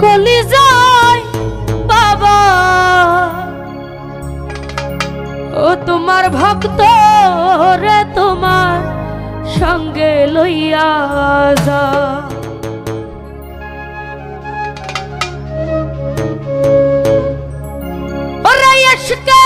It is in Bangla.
কলি যায় বাবা ও তোমার ভক্ত রে তোমার সঙ্গে লইয়া যা Chicago!